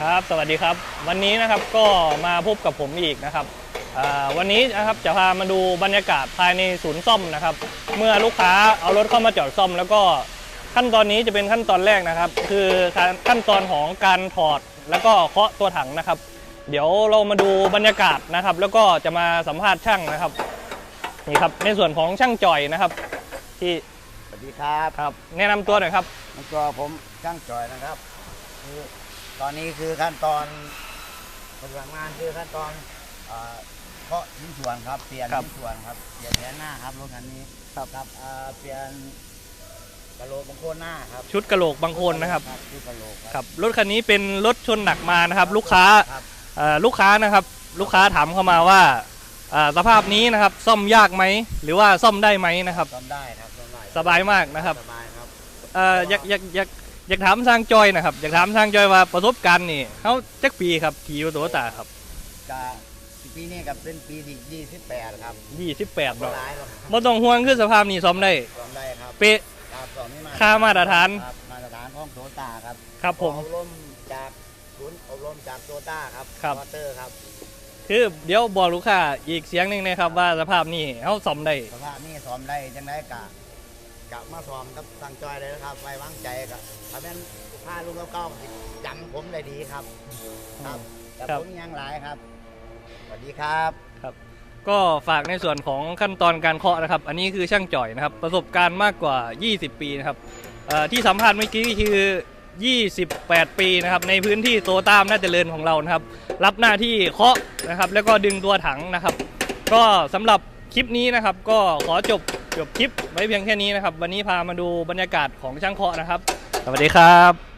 ครับ สวัสดีครับ วันนี้นะครับก็มาพบกับผมอีกนะครับอ่าวันนี้นะครับจะพามาดูบรรยากาศภายในศูนย์ซ่อมนะครับ เมื่อลูกค้าเอารถเข้ามาจอดซ่อม แล้วก็ขั้นตอนนี้จะเป็นขั้นตอนแรกนะครับ คือขั้นตอนของการถอดแล้วก็เคาะตัวถังนะครับ เดี๋ยวเรามาดูบรรยากาศนะครับ แล้วก็จะมาสัมภาษณ์ช่างนะครับนี่ครับในส่วนของช่างจ่อยนะครับ ที่สวัสดีครับครับ แนะนำตัวหน่อยครับมันตัวผมช่างจอยนะครับคือ ตอนนี้คือขั้นตอนปฏิบัติงานคือขั้นตอนเอ่อเคาะชิ้นส่วนครับเปลี่ยนครับชิ้นส่วนครับเปลี่ยนแผนหน้าครับรถคันนี้ครับครับเอ่อเปลี่ยนกระโหลกบางโคนหน้าครับชุดกระโหลกบางคนนะครับชุดกระโหลกครับรถคันนี้เป็นรถชนหนักมานะครับ ลูกค้าครับเอ่อลูกค้านะครับ ลูกค้าถามเข้ามาว่าอ่าสภาพนี้นะครับซ่อมยากไหมหรือว่าซ่อมได้ไหมนะครับซ่อมได้ครับซ่อมได้สบายมากนะครับสบายครับเอ่ออยากอยากอยาก อยากถามทางจอยนะครับ อยากถามทางจอยว่าประสบการณ์นี่เขาจักปีครับขี่รถโตโยต้าครับกะปีนี้กับเป็นปีที่ยี่สิบแปดครับ28เนาะร้ายหรอกบ่ต้องห่วงคือสภาพนี้ซ่อมได้ซ่อมได้ครับเป๊ะ ครับซ่อมนี่มาค่ามาตรฐาน ครับมาตรฐานของโตต้าครับครับผม อบรมจากศูนย์อบรมจากโตต้าครับครับมอเตอร์ครับคือเดี๋ยวบอกลูกค้าอีกเสียงหนึ่งนะครับว่าสภาพนี้เขาซ่อมได้สภาพนี่ซ้อมได้จังได้กะ กะมาซ้อมกับทางจอยเลยนะครับ ไว้วางใจกะถ้าเป็นผ้าลูกเก้าๆสิจำผมได้ดีครับ ครับแต่ครับผมยังหลายครับ สวัสดีครับ ก็ฝากในส่วนของขั้นตอนการเคาะนะครับ อันนี้คือช่างจ่อยนะครับ ประสบการณ์มากกว่า 20 ปีนะครับเอ่อที่สัมภาษณ์เมื่อกี้คือ 28 ปีนะครับ ในพื้นที่โตตามน่าจเจริญของเรานะครับ รับหน้าที่เคาะนะครับ แล้วก็ดึงตัวถังนะครับ ก็สำหรับ คลิปนี้นะครับก็ขอจบจบคลิปไว้เพียงแค่นี้นะครับ วันนี้พามาดูบรรยากาศของช่างเคาะนะครับ สวัสดีครับ